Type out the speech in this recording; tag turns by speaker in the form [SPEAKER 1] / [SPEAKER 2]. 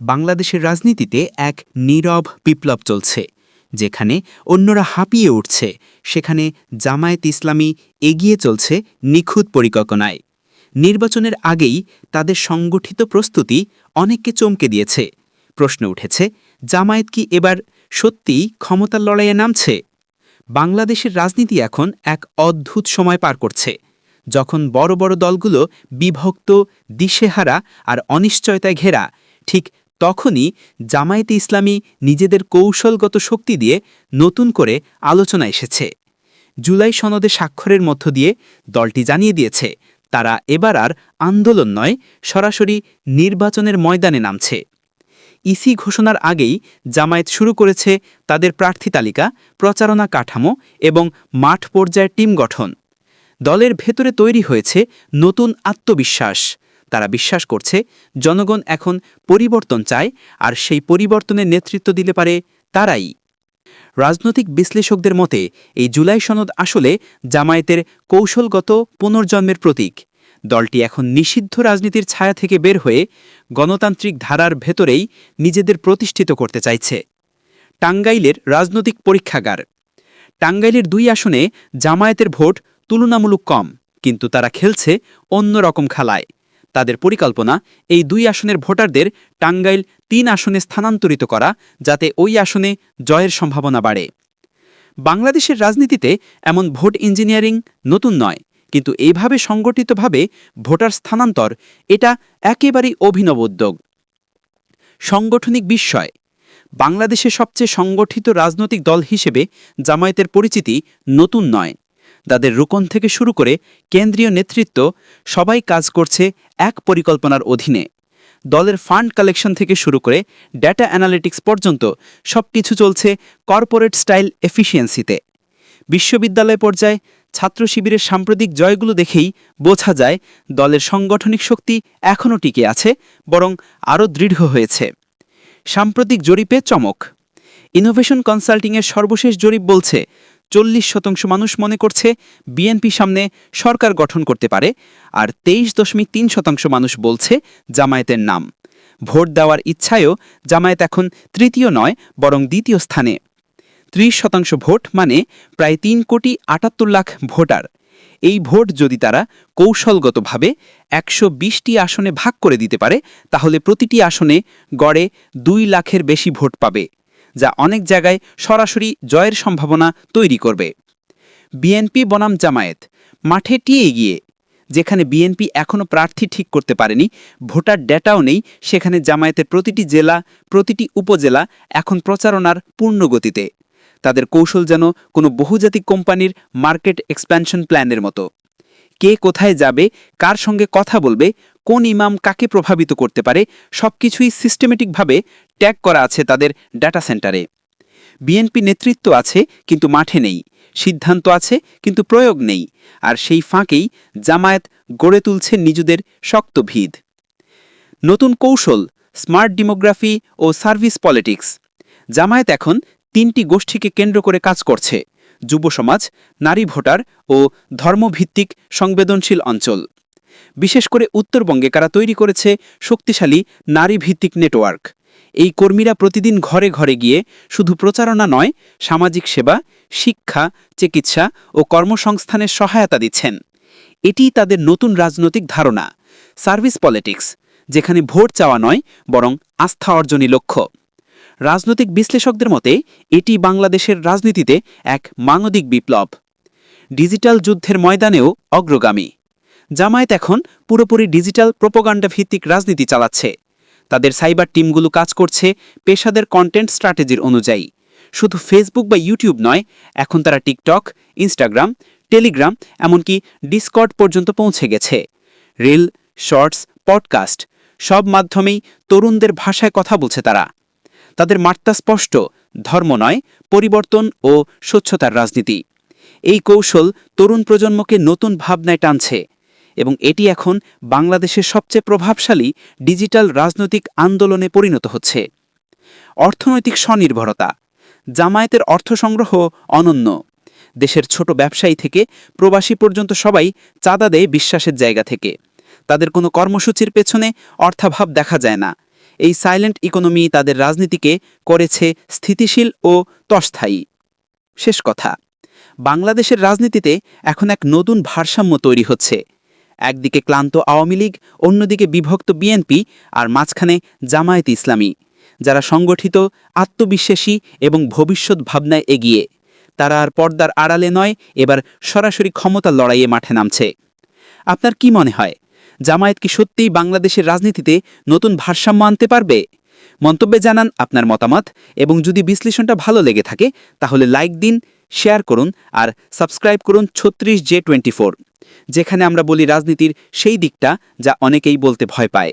[SPEAKER 1] বাংলাদেশের রাজনীতিতে এক নীরব বিপ্লব চলছে, যেখানে অন্যরা হাঁপিয়ে উঠছে। সেখানে জামায়াত ইসলামী এগিয়ে চলছে নিখুঁত পরিকল্পনায়। নির্বাচনের আগেই তাদের সংগঠিত প্রস্তুতি অনেককে চমকে দিয়েছে। প্রশ্ন উঠেছে, জামায়াত কি এবার সত্যিই ক্ষমতার লড়াইয়ে নামছে? বাংলাদেশের রাজনীতি এখন এক অদ্ভুত সময় পার করছে, যখন বড় বড় দলগুলো বিভক্ত, দিশেহারা আর অনিশ্চয়তায় ঘেরা, ঠিক তখনই জামায়াতে ইসলামী নিজেদের কৌশলগত শক্তি দিয়ে নতুন করে আলোচনা এসেছে। জুলাই সনদে স্বাক্ষরের মধ্য দিয়ে দলটি জানিয়ে দিয়েছে, তারা এবার আর আন্দোলন নয়, সরাসরি নির্বাচনের ময়দানে নামছে। ইসি ঘোষণার আগেই জামায়াত শুরু করেছে তাদের প্রার্থী তালিকা, প্রচারণা কাঠামো এবং মাঠ পর্যায়ের টিম গঠন। দলের ভেতরে তৈরি হয়েছে নতুন আত্মবিশ্বাস। তারা বিশ্বাস করছে, জনগণ এখন পরিবর্তন চায় আর সেই পরিবর্তনের নেতৃত্ব দিলে পারে তারাই। রাজনৈতিক বিশ্লেষকদের মতে, এই জুলাই সনদ আসলে জামায়াতের কৌশলগত পুনর্জন্মের প্রতীক। দলটি এখন নিষিদ্ধ রাজনীতির ছায়া থেকে বের হয়ে গণতান্ত্রিক ধারার ভেতরেই নিজেদের প্রতিষ্ঠিত করতে চাইছে। টাঙ্গাইলের রাজনৈতিক পরীক্ষাগার। টাঙ্গাইলের দুই আসনে জামায়াতের ভোট তুলনামূলক কম, কিন্তু তারা খেলছে অন্য রকম খেলায়। তাদের পরিকল্পনা এই দুই আসনের ভোটারদের টাঙ্গাইল তিন আসনে স্থানান্তরিত করা যাতে ওই আসনে জয়ের সম্ভাবনা বাড়ে। বাংলাদেশের রাজনীতিতে এমন ভোট ইঞ্জিনিয়ারিং নতুন নয়, কিন্তু এইভাবে সংগঠিতভাবে ভোটার স্থানান্তর এটা একেবারেই অভিনব উদ্যোগ। সাংগঠনিক বিস্ময় বাংলাদেশের সবচেয়ে সংগঠিত রাজনৈতিক দল হিসেবে জামায়াতের পরিচিতি নতুন নয়। তাদের রুকন থেকে শুরু করে কেন্দ্রীয় নেতৃত্ব সবাই কাজ করছে এক পরিকল্পনার অধীনে। দলের ফান্ড কালেকশন থেকে শুরু করে ডেটা অ্যানালিটিক্স পর্যন্ত সব কিছু চলছে কর্পোরেট স্টাইল এফিসিয়েন্সিতে। বিশ্ববিদ্যালয় পর্যায়ে ছাত্র শিবিরের সাম্প্রতিক জয়গুলো দেখেই বোঝা যায় দলের সাংগঠনিক শক্তি এখনও টিকে আছে, বরং আরও দৃঢ় হয়েছে। সাম্প্রতিক জরিপে চমক। ইনোভেশন কনসাল্টিংয়ের সর্বশেষ জরিপ বলছে চল্লিশ শতাংশ মানুষ মনে করছে বিএনপি সামনে সরকার গঠন করতে পারে, আর তেইশ দশমিক তিন শতাংশ মানুষ বলছে জামায়াতের নাম। ভোট দেওয়ার ইচ্ছায়ও জামায়াত এখন তৃতীয় নয়, বরং দ্বিতীয় স্থানে। ত্রিশ শতাংশ ভোট মানে প্রায় তিন কোটি আটাত্তর লাখ ভোটার। এই ভোট যদি তারা কৌশলগতভাবে একশো বিশটি আসনে ভাগ করে দিতে পারে, তাহলে প্রতিটি আসনে গড়ে দুই লাখের বেশি ভোট পাবে। যা অনেক জায়গায় সরাসরি জয়ের সম্ভাবনা তৈরি করবে। বিএনপি বনাম জামায়াত মাঠে টিয়ে গিয়ে, যেখানে বিএনপি এখনও প্রার্থী ঠিক করতে পারেনি, ভোটার ডেটাও নেই, সেখানে জামায়াতের প্রতিটি জেলা, প্রতিটি উপজেলা এখন প্রচারণার পূর্ণ গতিতে তাদের কৌশল যেন কোনো বহুজাতিক কোম্পানির মার্কেট এক্সপ্যানশন প্ল্যানের মতো। কে কোথায় যাবে, কার সঙ্গে কথা বলবে, কোন ইমাম কাকে প্রভাবিত করতে পারে, সবকিছুই সিস্টেমেটিকভাবে ট্যাগ করা আছে তাদের ডাটা সেন্টারে বিএনপি নেতৃত্ব আছে, কিন্তু মাঠে নেই। সিদ্ধান্ত আছে, কিন্তু প্রয়োগ নেই। আর সেই ফাঁকেই জামায়াত গড়ে তুলছে নিজেদের শক্ত ভিদ নতুন কৌশল স্মার্ট ডিমোগ্রাফি ও সার্ভিস পলিটিক্স জামায়াত এখন তিনটি গোষ্ঠীকে কেন্দ্র করে কাজ করছে। যুব সমাজ, নারী ভোটার ও ধর্মভিত্তিক সংবেদনশীল অঞ্চল। বিশেষ করে উত্তরবঙ্গে কারা তৈরি করেছে শক্তিশালী নারী ভিত্তিক নেটওয়ার্ক। এই কর্মীরা প্রতিদিন ঘরে ঘরে গিয়ে শুধু প্রচারণা নয়, সামাজিক সেবা, শিক্ষা, চিকিৎসা ও কর্মসংস্থানের সহায়তা দিচ্ছেন। এটিই তাদের নতুন রাজনৈতিক ধারণা। সার্ভিস পলিটিক্স, যেখানে ভোট চাওয়া নয়, বরং আস্থা অর্জনই লক্ষ্য। রাজনৈতিক বিশ্লেষকদের মতে, এটি বাংলাদেশের রাজনীতিতে এক মানবিক বিপ্লব। ডিজিটাল যুদ্ধের ময়দানেও অগ্রগামী। জামায়াত এখন পুরোপুরি ডিজিটাল প্রোপোগান্ডা ভিত্তিক রাজনীতি চালাচ্ছে। তাদের সাইবার টিমগুলো কাজ করছে পেশাদের কন্টেন্ট স্ট্র্যাটেজির অনুযায়ী। শুধু ফেসবুক বা ইউটিউব নয়, এখন তারা টিকটক, ইনস্টাগ্রাম, টেলিগ্রাম, এমনকি ডিসকর্ড পর্যন্ত পৌঁছে গেছে। রিল, শর্টস, পডকাস্ট সব মাধ্যমেই তরুণদের ভাষায় কথা বলছে তারা। তাদের মার্তা স্পষ্ট, ধর্ম নয়, পরিবর্তন ও স্বচ্ছতার রাজনীতি। এই কৌশল তরুণ প্রজন্মকে নতুন ভাবনায় টানছে এবং এটি এখন বাংলাদেশের সবচেয়ে প্রভাবশালী ডিজিটাল রাজনৈতিক আন্দোলনে পরিণত হচ্ছে। অর্থনৈতিক স্বনির্ভরতা, জামায়াতের অর্থ সংগ্রহ অনন্য। দেশের ছোট ব্যবসায়ী থেকে প্রবাসী পর্যন্ত সবাই চাঁদা দেয় বিশ্বাসের জায়গা থেকে। তাদের কোনো কর্মসূচির পেছনে অর্থাভাব দেখা যায় না। এই সাইলেন্ট ইকোনমি তাদের রাজনীতিকে করেছে স্থিতিশীল ও তস্থায়ী। শেষ কথা, বাংলাদেশের রাজনীতিতে এখন এক নতুন ভারসাম্য তৈরি হচ্ছে। একদিকে ক্লান্ত আওয়ামী লীগ, অন্যদিকে বিভক্ত বিএনপি আর মাঝখানে জামায়াত ইসলামী, যারা সংগঠিত, আত্মবিশ্বাসী এবং ভবিষ্যৎ ভাবনায় এগিয়ে। তারা আর পর্দার আড়ালে নয়, এবার সরাসরি ক্ষমতা লড়াইয়ে মাঠে নামছে। আপনার কি মনে হয়? জামায়াত কি সত্যিই বাংলাদেশের রাজনীতিতে নতুন ভারসাম্য আনতে পারবে? মন্তব্যে জানান আপনার মতামত এবং যদি বিশ্লেষণটা ভালো লেগে থাকে, তাহলে লাইক দিন, শেয়ার করুন আর সাবস্ক্রাইব করুন ছত্রিশ জে টোয়েন্টি যেখানে আমরা বলি রাজনীতির সেই দিকটা যা অনেকেই বলতে ভয় পায়।